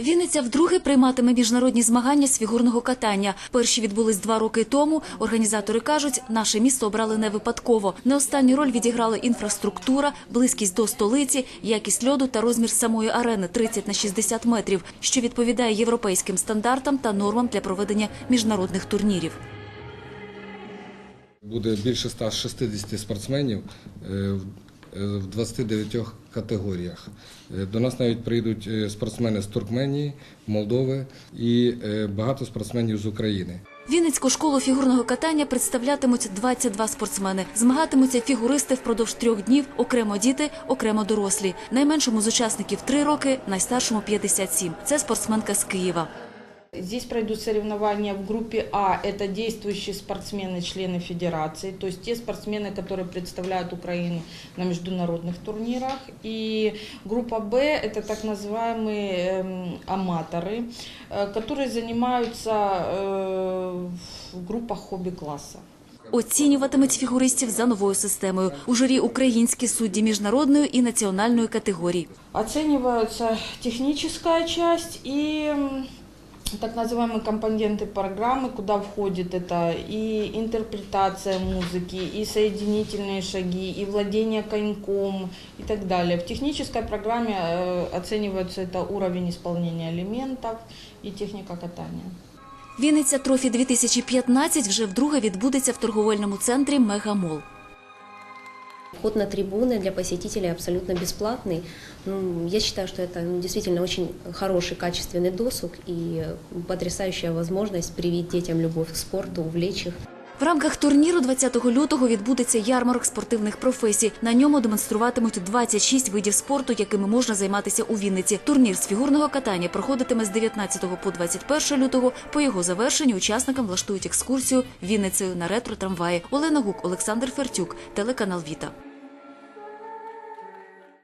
Вінниця вдруге прийматиме міжнародні змагання з фігурного катання. Перші відбулись два роки тому. Організатори кажуть, наше місто обрали не випадково. Не останню роль відіграли інфраструктура, близькість до столиці, якість льоду та розмір самої арени 30 на 60 метрів, що відповідає європейським стандартам та нормам для проведення міжнародних турнірів. Буде більше 160 спортсменів е, в- е, в 29 категоріях. Е, До нас навіть прийдуть е, спортсмени з Туркменії, Молдови і е, багато спортсменів з України. Вінницьку школу фігурного катання представлятимуть 22 спортсмени. Змагатимуться фігуристи впродовж трьох днів, окремо діти, окремо дорослі. Найменшому з учасників 3 роки, найстаршому 57. Це спортсменка з Києва. Здесь пройдут соревнования в группе А. Это действующие спортсмены, члены федерации, то есть те спортсмены, которые представляют Украину на международных турнирах. И группа Б – это так называемые эм, аматоры, э, которые занимаются э, в группах хобби-класса. Оцінюватимуть фігуристів за новою системою. У журі українські судді міжнародної і національної категорій. Оцениваются техническая часть и м, так называемые компоненты программы, куда входит это и интерпретация музыки, и соединительные шаги, и владение коньком и так далее. В технической программе э, оценивается это уровень исполнения элементов и техника катания. Вінниця Трофі 2015 вже вдруге відбудеться в торговельному центрі Мегамол. Вход на трибуны для посетителей абсолютно бесплатный. Ну, я считаю, что это ну, действительно очень хороший, качественный досуг и потрясающая возможность привить детям любовь к спорту, увлечь их. В рамках турніру 20 лютого відбудеться ярмарок спортивних професій. На ньому демонструватимуть 26 видів спорту, якими можна займатися у Вінниці. Турнір з фігурного катання проходитиме з 19 по 21 лютого. По його завершенні учасникам влаштують екскурсію Вінницею на ретро-трамваї. Олена Гук, Олександр Фертюк, телеканал Віта.